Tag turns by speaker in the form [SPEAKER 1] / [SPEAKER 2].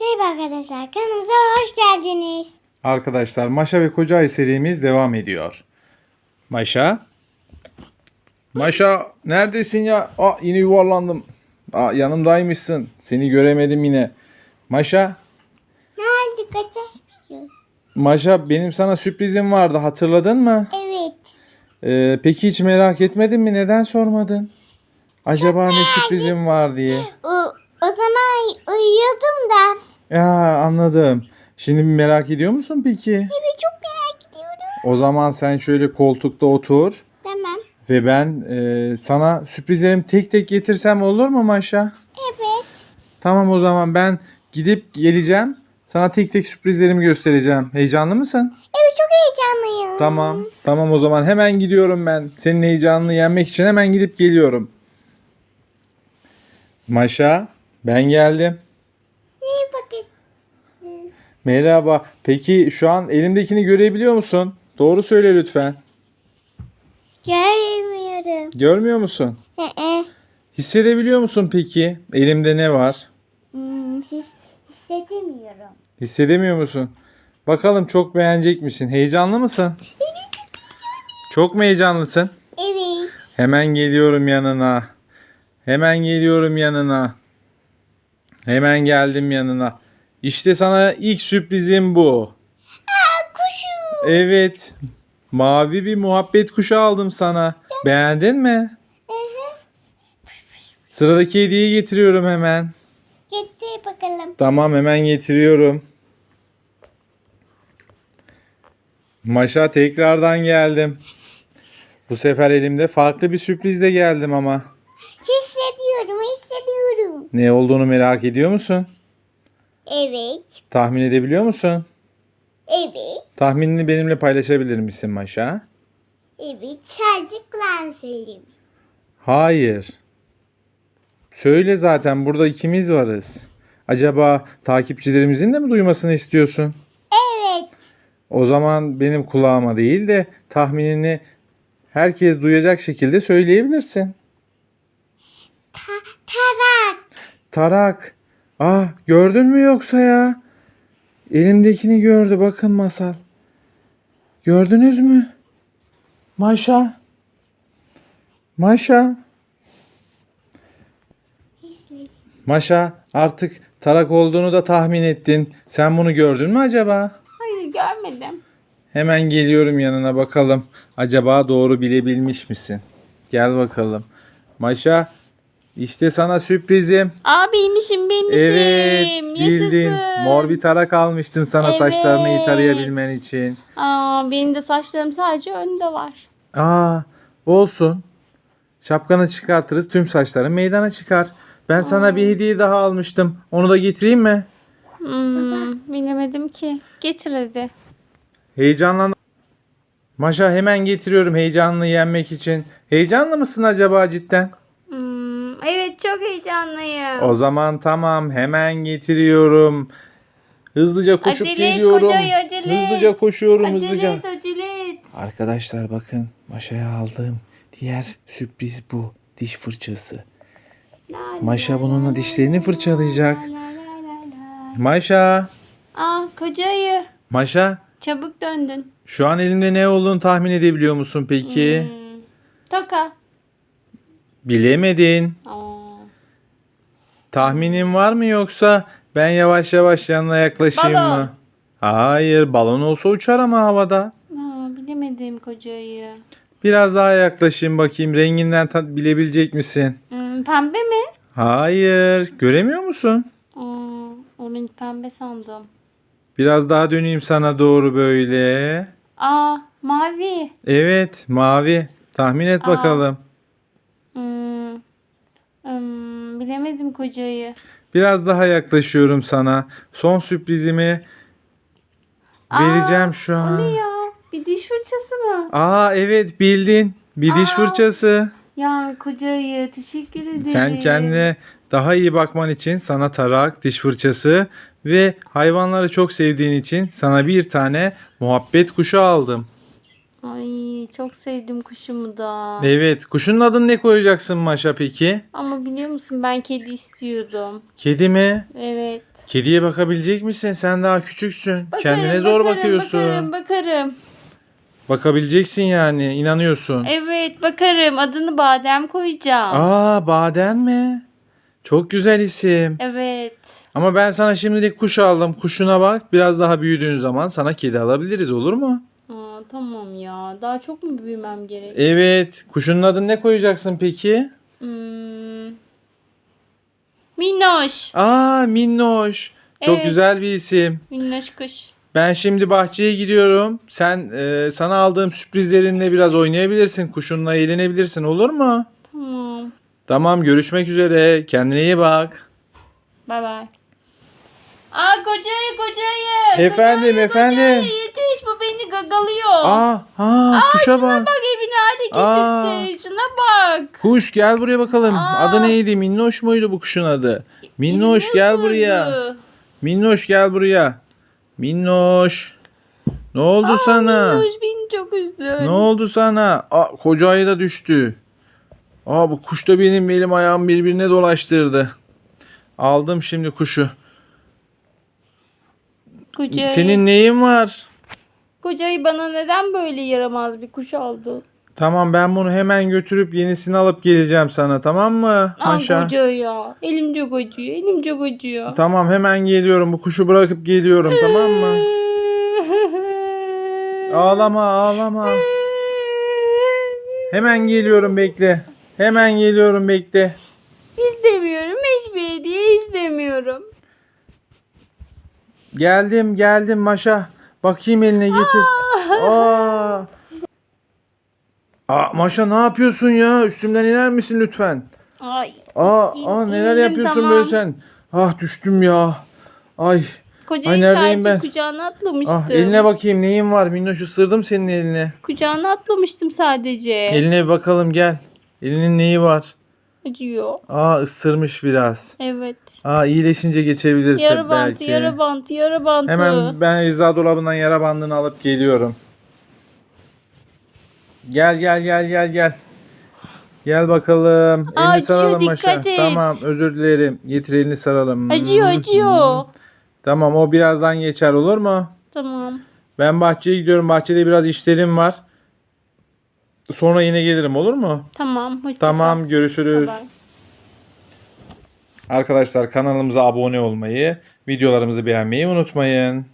[SPEAKER 1] Merhaba arkadaşlar kanalımıza hoş geldiniz.
[SPEAKER 2] Arkadaşlar Maşa ve Koca Ay serimiz devam ediyor. Maşa? Maşa neredesin ya? Aa yine yuvarlandım. Aa yanımdaymışsın. Seni göremedim yine. Maşa?
[SPEAKER 1] Ne oldu kaça?
[SPEAKER 2] Maşa benim sana sürprizim vardı hatırladın mı?
[SPEAKER 1] Evet.
[SPEAKER 2] Ee, peki hiç merak etmedin mi? Neden sormadın? Acaba ne sürprizim var diye.
[SPEAKER 1] O, o zaman uyuyordum da.
[SPEAKER 2] Ya anladım. Şimdi merak ediyor musun peki?
[SPEAKER 1] Evet çok merak ediyorum.
[SPEAKER 2] O zaman sen şöyle koltukta otur.
[SPEAKER 1] Tamam.
[SPEAKER 2] Ve ben e, sana sürprizlerimi tek tek getirsem olur mu Maşa?
[SPEAKER 1] Evet.
[SPEAKER 2] Tamam o zaman ben gidip geleceğim. Sana tek tek sürprizlerimi göstereceğim. Heyecanlı mısın?
[SPEAKER 1] Evet çok heyecanlıyım.
[SPEAKER 2] Tamam. Tamam o zaman hemen gidiyorum ben. Senin heyecanını yenmek için hemen gidip geliyorum. Maşa ben geldim.
[SPEAKER 1] İyi bakın.
[SPEAKER 2] Merhaba. Peki şu an elimdekini görebiliyor musun? Doğru söyle lütfen.
[SPEAKER 1] Göremiyorum.
[SPEAKER 2] Görmüyor musun?
[SPEAKER 1] Ee,
[SPEAKER 2] Hissedebiliyor musun peki? Elimde ne var?
[SPEAKER 1] hmm, his, hissedemiyorum.
[SPEAKER 2] Hissedemiyor musun? Bakalım çok beğenecek misin? Heyecanlı mısın? Çok mu heyecanlısın?
[SPEAKER 1] Evet.
[SPEAKER 2] Hemen geliyorum yanına. Hemen geliyorum yanına. Hemen geldim yanına. İşte sana ilk sürprizim bu.
[SPEAKER 1] Aa kuşum.
[SPEAKER 2] Evet. Mavi bir muhabbet kuşu aldım sana. Beğendin mi?
[SPEAKER 1] Hı hı.
[SPEAKER 2] Sıradaki hediyeyi getiriyorum hemen.
[SPEAKER 1] Gitti bakalım.
[SPEAKER 2] Tamam hemen getiriyorum. Maşa tekrardan geldim. Bu sefer elimde farklı bir sürprizle geldim ama. Ne olduğunu merak ediyor musun?
[SPEAKER 1] Evet,
[SPEAKER 2] Tahmin edebiliyor musun?
[SPEAKER 1] evet,
[SPEAKER 2] Tahminini benimle paylaşabilir misin Maşa?
[SPEAKER 1] evet. Kulağını söyleyeyim.
[SPEAKER 2] Hayır. Söyle zaten burada ikimiz varız. Acaba takipçilerimizin de mi duymasını istiyorsun?
[SPEAKER 1] Evet,
[SPEAKER 2] O zaman benim kulağıma değil de tahminini herkes duyacak şekilde söyleyebilirsin.
[SPEAKER 1] tarak.
[SPEAKER 2] Tarak. Ah gördün mü yoksa ya? Elimdekini gördü bakın masal. Gördünüz mü? Maşa. Maşa. Maşa artık tarak olduğunu da tahmin ettin. Sen bunu gördün mü acaba?
[SPEAKER 1] Hayır, görmedim.
[SPEAKER 2] Hemen geliyorum yanına bakalım. Acaba doğru bilebilmiş misin? Gel bakalım. Maşa işte sana sürprizim.
[SPEAKER 3] Aa bilmişim bilmişim.
[SPEAKER 2] Evet bildin.
[SPEAKER 3] Yaşasın.
[SPEAKER 2] Mor bir tarak almıştım sana
[SPEAKER 3] Evet.
[SPEAKER 2] saçlarını iyi tarayabilmen için.
[SPEAKER 3] Aa benim de saçlarım sadece önde var.
[SPEAKER 2] Aa olsun. Şapkanı çıkartırız tüm saçların meydana çıkar. Ben sana bir hediye daha almıştım. Onu da getireyim mi?
[SPEAKER 3] Hmm, bilemedim ki. Getir hadi.
[SPEAKER 2] Heyecanlan. Maşa hemen getiriyorum heyecanını yenmek için. Heyecanlı mısın acaba cidden?
[SPEAKER 3] Evet çok heyecanlıyım.
[SPEAKER 2] O zaman tamam hemen getiriyorum. Hızlıca koşup
[SPEAKER 3] Acele et,
[SPEAKER 2] geliyorum.
[SPEAKER 3] kocayı, acele et.
[SPEAKER 2] Hızlıca koşuyorum
[SPEAKER 3] acele
[SPEAKER 2] hızlıca.
[SPEAKER 3] et acele et.
[SPEAKER 2] Arkadaşlar bakın Maşa'ya aldığım diğer sürpriz bu. Diş fırçası. Maşa bununla dişlerini fırçalayacak.
[SPEAKER 3] la, la, la, la.
[SPEAKER 2] Maşa.
[SPEAKER 3] Aa kocayı.
[SPEAKER 2] Maşa
[SPEAKER 3] Çabuk döndün.
[SPEAKER 2] şu an elinde ne olduğunu tahmin edebiliyor musun peki?
[SPEAKER 3] Hmm. Toka.
[SPEAKER 2] Bilemedin.
[SPEAKER 3] Aa.
[SPEAKER 2] Tahminin var mı yoksa ben yavaş yavaş yanına yaklaşayım
[SPEAKER 3] Balon.
[SPEAKER 2] mı? Hayır balon olsa uçar ama havada.
[SPEAKER 3] Aa, bilemedim kocayı.
[SPEAKER 2] Biraz daha yaklaşayım bakayım renginden bilebilecek misin?
[SPEAKER 3] Hmm, pembe mi?
[SPEAKER 2] Hayır göremiyor musun?
[SPEAKER 3] Aa, orange pembe sandım.
[SPEAKER 2] Biraz daha döneyim sana doğru böyle.
[SPEAKER 3] Aa mavi.
[SPEAKER 2] Evet mavi. Tahmin et
[SPEAKER 3] Aa.
[SPEAKER 2] bakalım.
[SPEAKER 3] Hmm. Hmm, bilemedim kocayı.
[SPEAKER 2] Biraz daha yaklaşıyorum sana. Son sürprizimi vereceğim şu
[SPEAKER 3] O
[SPEAKER 2] an.
[SPEAKER 3] ne ya? Bir diş fırçası mı?
[SPEAKER 2] Aa evet bildin. Bir diş
[SPEAKER 3] Aa.
[SPEAKER 2] fırçası.
[SPEAKER 3] Ya kocayı teşekkür ederim.
[SPEAKER 2] Sen kendine daha iyi bakman için sana tarak, diş fırçası ve hayvanları çok sevdiğin için sana bir tane muhabbet kuşu aldım.
[SPEAKER 3] Ay çok sevdim kuşumu da.
[SPEAKER 2] Evet, kuşun adını ne koyacaksın Maşa peki?
[SPEAKER 3] Ama biliyor musun ben kedi istiyordum.
[SPEAKER 2] Kedi mi?
[SPEAKER 3] Evet.
[SPEAKER 2] Kediye bakabilecek misin? Sen daha küçüksün.
[SPEAKER 3] Bakarım,
[SPEAKER 2] Kendine zor
[SPEAKER 3] bakarım,
[SPEAKER 2] bakıyorsun.
[SPEAKER 3] Bakarım bakarım.
[SPEAKER 2] Bakabileceksin yani. inanıyorsun.
[SPEAKER 3] Evet bakarım. Adını Badem koyacağım.
[SPEAKER 2] Aa badem mi? Çok güzel isim.
[SPEAKER 3] Evet.
[SPEAKER 2] Ama ben sana şimdilik kuş aldım. Kuşuna bak. Biraz daha büyüdüğün zaman sana kedi alabiliriz olur mu?
[SPEAKER 3] Tamam ya. Daha çok mu büyümem gerek?
[SPEAKER 2] Evet. Kuşunun adını ne koyacaksın peki?
[SPEAKER 3] Hmm. Minnoş.
[SPEAKER 2] Aa minnoş. Çok
[SPEAKER 3] Evet.
[SPEAKER 2] güzel bir isim.
[SPEAKER 3] Minnoş kuş.
[SPEAKER 2] Ben şimdi bahçeye gidiyorum. Sen e, sana aldığım sürprizlerinle biraz oynayabilirsin. Kuşunla eğlenebilirsin olur mu?
[SPEAKER 3] Tamam.
[SPEAKER 2] Tamam görüşmek üzere. Kendine iyi bak.
[SPEAKER 3] Bay bay. Aa kocayı kocayı.
[SPEAKER 2] Efendim,
[SPEAKER 3] Kocayı,
[SPEAKER 2] efendim.
[SPEAKER 3] Kocayı yetiş bu beni gagalıyor.
[SPEAKER 2] Aa, ha, kuşa
[SPEAKER 3] Şuna
[SPEAKER 2] bak.
[SPEAKER 3] bak evini hale
[SPEAKER 2] Aa.
[SPEAKER 3] getirdi. Şuna bak.
[SPEAKER 2] Kuş gel buraya bakalım.
[SPEAKER 3] Aa.
[SPEAKER 2] Adı neydi? Minnoş muydu bu kuşun adı? Minnoş
[SPEAKER 3] Nasıl
[SPEAKER 2] gel buraya. Minnoş gel buraya. Minnoş. Ne oldu sana?
[SPEAKER 3] Minnoş beni çok üzdü.
[SPEAKER 2] Ne oldu sana? Aa, koca ayı da düştü. Aa bu kuş da benim elim ayağım birbirine dolaştırdı. Aldım şimdi kuşu.
[SPEAKER 3] Kocayı,
[SPEAKER 2] Senin neyin var?
[SPEAKER 3] kocayı bana neden böyle yaramaz bir kuş aldı?
[SPEAKER 2] Tamam ben bunu hemen götürüp yenisini alıp geleceğim sana tamam mı?
[SPEAKER 3] Aa
[SPEAKER 2] Maşa.
[SPEAKER 3] koca ya. Elim çok acıyor. Elim çok acıyor.
[SPEAKER 2] Tamam hemen geliyorum. Bu kuşu bırakıp geliyorum tamam mı? Ağlama ağlama. Hemen geliyorum bekle. Hemen geliyorum bekle.
[SPEAKER 3] İstemiyorum. Hiçbir hediye istemiyorum.
[SPEAKER 2] Geldim geldim Maşa. Bakayım eline getir. Aa. Aa, Maşa ne yapıyorsun ya? Üstümden iner misin lütfen?
[SPEAKER 3] Ay.
[SPEAKER 2] Aa,
[SPEAKER 3] İn-
[SPEAKER 2] aa neler
[SPEAKER 3] indim,
[SPEAKER 2] yapıyorsun
[SPEAKER 3] tamam.
[SPEAKER 2] böyle sen? Ah düştüm ya. Ay.
[SPEAKER 3] Kocayı
[SPEAKER 2] Ay, neredeyim ben?
[SPEAKER 3] kucağına atlamıştım.
[SPEAKER 2] Ah eline bakayım neyin var? Minnoş ısırdım senin eline.
[SPEAKER 3] Kucağına atlamıştım sadece.
[SPEAKER 2] Eline bir bakalım gel. Elinin neyi var?
[SPEAKER 3] Acıyor.
[SPEAKER 2] Aa ısırmış biraz.
[SPEAKER 3] Evet.
[SPEAKER 2] Aa iyileşince geçebilir
[SPEAKER 3] Yara bantı,
[SPEAKER 2] belki.
[SPEAKER 3] yara bantı, yara bantı.
[SPEAKER 2] Hemen ben eczacı dolabından yara bandını alıp geliyorum. Gel gel gel gel gel. Gel bakalım. Elini
[SPEAKER 3] Acıyor,
[SPEAKER 2] saralım
[SPEAKER 3] dikkat
[SPEAKER 2] Maşa.
[SPEAKER 3] et.
[SPEAKER 2] Tamam özür dilerim. Getir elini saralım.
[SPEAKER 3] Acıyor, acıyor.
[SPEAKER 2] Tamam o birazdan geçer olur mu?
[SPEAKER 3] Tamam.
[SPEAKER 2] Ben bahçeye gidiyorum. Bahçede biraz işlerim var. Sonra yine gelirim olur mu?
[SPEAKER 3] Tamam. hoşça
[SPEAKER 2] Tamam
[SPEAKER 3] kal.
[SPEAKER 2] görüşürüz.
[SPEAKER 3] Bye bye.
[SPEAKER 2] Arkadaşlar kanalımıza abone olmayı, videolarımızı beğenmeyi unutmayın.